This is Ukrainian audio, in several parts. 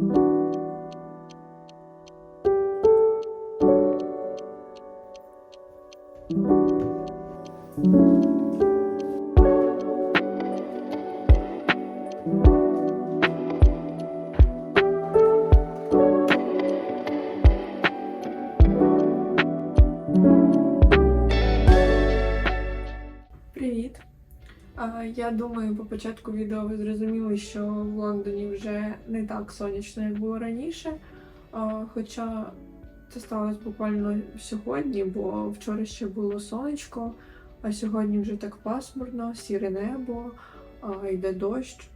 Thank you. Я думаю, по початку відео ви зрозуміли, що в Лондоні вже не так сонячно, як було раніше. Хоча це сталося буквально сьогодні, бо вчора ще було сонечко, а сьогодні вже так пасмурно, сіре небо, йде дощ.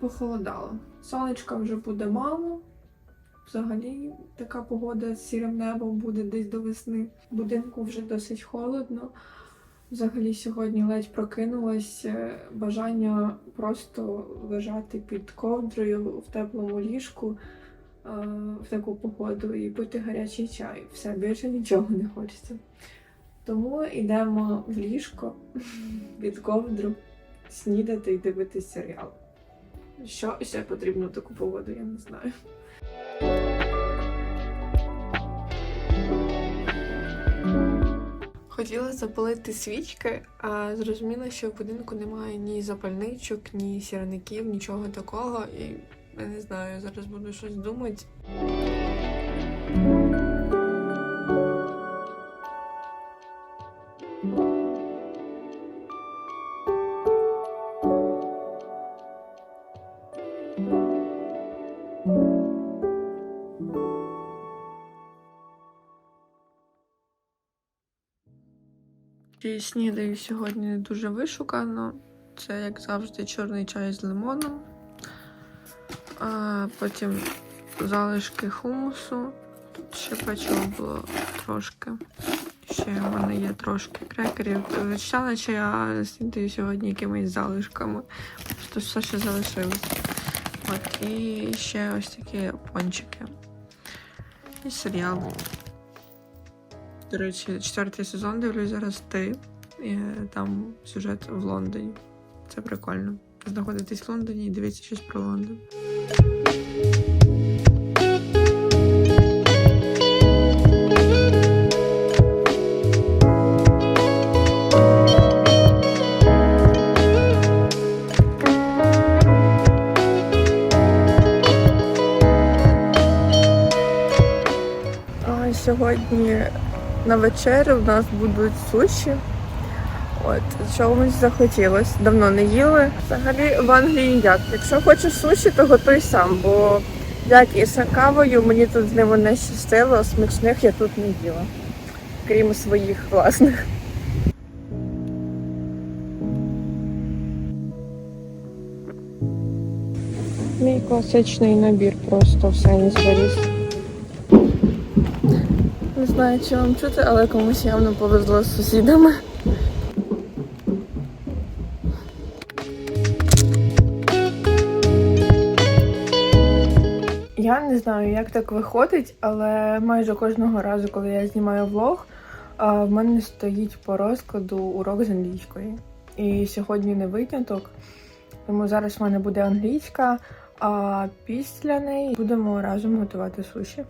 Похолодало. Сонечка вже буде мало. Взагалі така погода з сірим небом буде десь до весни. В будинку вже досить холодно. Взагалі сьогодні ледь прокинулась е, бажання просто лежати під ковдрою в теплому ліжку е, в таку погоду і пити гарячий чай. Все більше нічого не хочеться. Тому йдемо в ліжко під ковдру, снідати і дивитися серіал. Що ще потрібно таку погоду, я не знаю. Хотіла запалити свічки, а зрозуміла, що в будинку немає ні запальничок, ні сірників, нічого такого. І я не знаю, зараз буду щось думати. І снідаю сьогодні дуже вишукано. Це, як завжди, чорний чай з лимоном. А потім залишки хумусу. Тут ще печиво було трошки. Ще в мене є трошки крекерів. Ще наче я снідаю сьогодні якимись залишками. Просто все ще залишилось. От, і ще ось такі пончики. І серіал. До речі, четвертий сезон дивлюсь зараз ти. І там сюжет в Лондоні. Це прикольно. Знаходитись в Лондоні і дивитися щось про Лондон. Сьогодні на вечерю в нас будуть суші. От, чомусь захотілося. Давно не їли. Взагалі в Англії їдять. Якщо хочеш суші, то готуй сам, бо як і кавою, мені тут з ними не щастило, смачних я тут не їла. Крім своїх власних. Мій класичний набір просто все не зваріс. Знаю, чи вам чути, але комусь явно повезло з сусідами. Я не знаю, як так виходить, але майже кожного разу, коли я знімаю влог, в мене стоїть по розкладу урок з англійської. І сьогодні не виняток. Тому зараз в мене буде англійська, а після неї будемо разом готувати суші.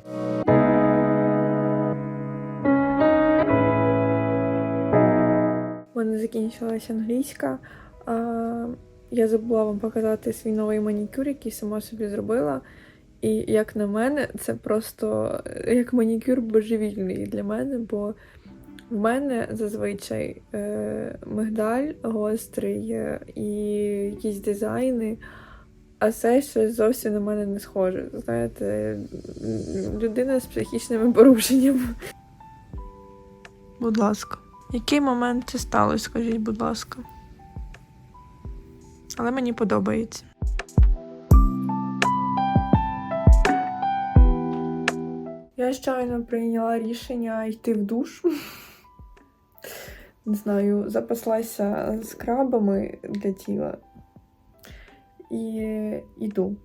Мене закінчилася англійська. Я забула вам показати свій новий манікюр, який сама собі зробила. І як на мене, це просто як манікюр божевільний для мене, бо в мене зазвичай е, мигдаль гострий е, і якісь дизайни, а це щось зовсім на мене не схоже. Знаєте, людина з психічними порушеннями. Будь ласка. Який момент це сталося, скажіть, будь ласка. Але мені подобається. Я щойно прийняла рішення йти в душ. Не знаю, запаслася скрабами для тіла. І йду.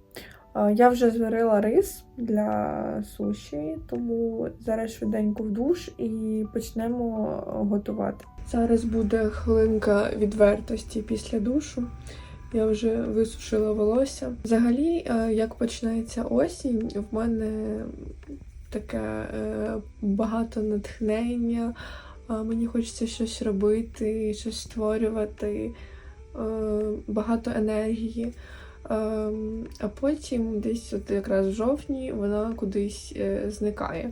А, Я вже зварила рис для суші, тому зараз швиденько в душ і почнемо готувати. Зараз буде хвилинка відвертості після душу. Я вже висушила волосся. Взагалі, е, як починається осінь, в мене таке е, багато натхнення. е, Мені хочеться щось робити, щось створювати, е, багато енергії. Ем, А потім, десь от якраз в жовтні, вона кудись е, зникає.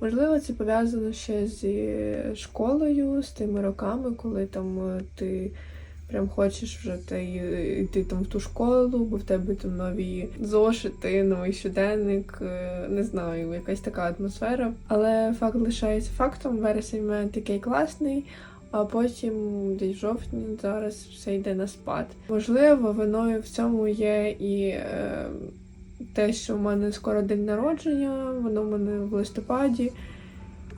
Можливо, це пов'язано ще зі школою, з тими роками, коли там е, ти прям хочеш вже ти йти там в ту школу, бо в тебе там нові зошити, новий щоденник, е, не знаю, якась така атмосфера. Але факт лишається фактом. Вересень в мене такий класний. А потім десь жовтні зараз все йде на спад. Можливо, виною в цьому є і е, те, що в мене скоро день народження, воно в мене в листопаді.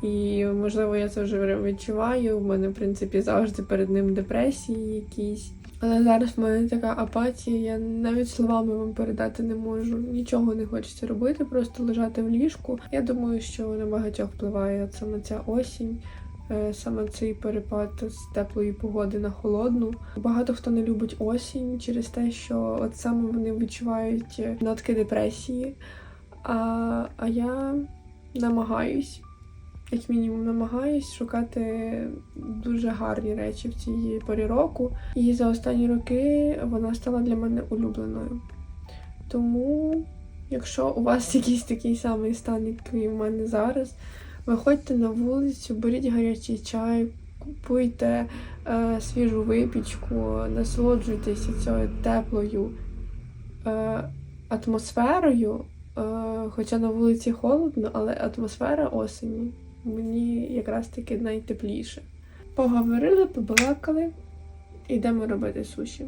І можливо я це вже відчуваю. В мене, в принципі, завжди перед ним депресії якісь. Але зараз в мене така апатія, я навіть словами вам передати не можу. Нічого не хочеться робити, просто лежати в ліжку. Я думаю, що на багатьох впливає саме ця осінь. Е, Саме цей перепад з теплої погоди на холодну. Багато хто не любить осінь через те, що от саме вони відчувають е, нотки депресії. А, а я намагаюсь як мінімум намагаюсь шукати дуже гарні речі в цій порі року. І за останні роки вона стала для мене улюбленою. Тому, якщо у вас якийсь такий самий стан, який в мене зараз, виходьте на вулицю, беріть гарячий чай, купуйте е, свіжу випічку, насолоджуйтеся цією теплою е, атмосферою. Е, хоча на вулиці холодно, але атмосфера осені мені якраз таки найтепліше. Поговорили, побалакали, йдемо робити суші.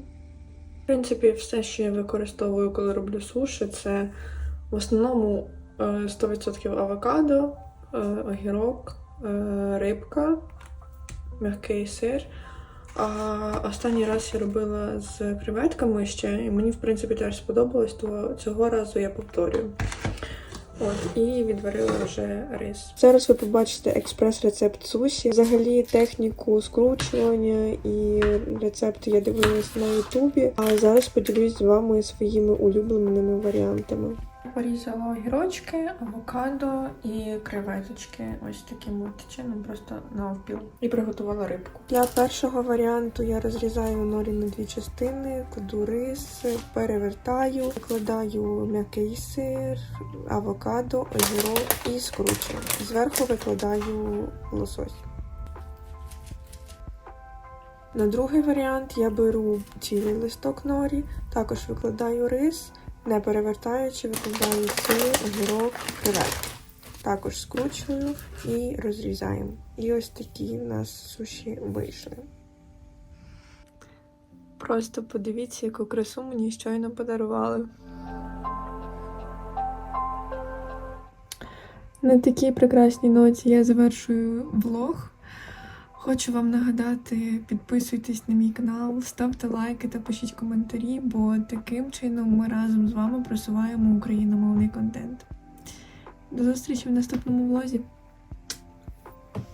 В принципі, все, що я використовую, коли роблю суші, це в основному е, 100% авокадо, е, огірок, е, рибка, м'який сир. А останній раз я робила з креветками ще, і мені, в принципі, теж сподобалось, то цього разу я повторюю. От, і відварила вже рис. Зараз ви побачите експрес-рецепт суші. Взагалі техніку скручування і рецепти я дивилась на Ютубі. А зараз поділюсь з вами своїми улюбленими варіантами. Порізала огірочки, авокадо і креветочки. Ось таким от чином, просто навпіл. І приготувала рибку. Для першого варіанту я розрізаю норі на дві частини, кладу рис, перевертаю, викладаю м'який сир, авокадо, огірок і скручую. Зверху викладаю лосось. На другий варіант я беру цілий листок норі, також викладаю рис, не перевертаючи, викладаю сир, огірок, креветки. Також скручую і розрізаємо. І ось такі в нас суші вийшли. Просто подивіться, яку красу мені щойно подарували. На такій прекрасній ноті я завершую влог. Хочу вам нагадати, підписуйтесь на мій канал, ставте лайки та пишіть коментарі, бо таким чином ми разом з вами просуваємо україномовний контент. До зустрічі в наступному влозі!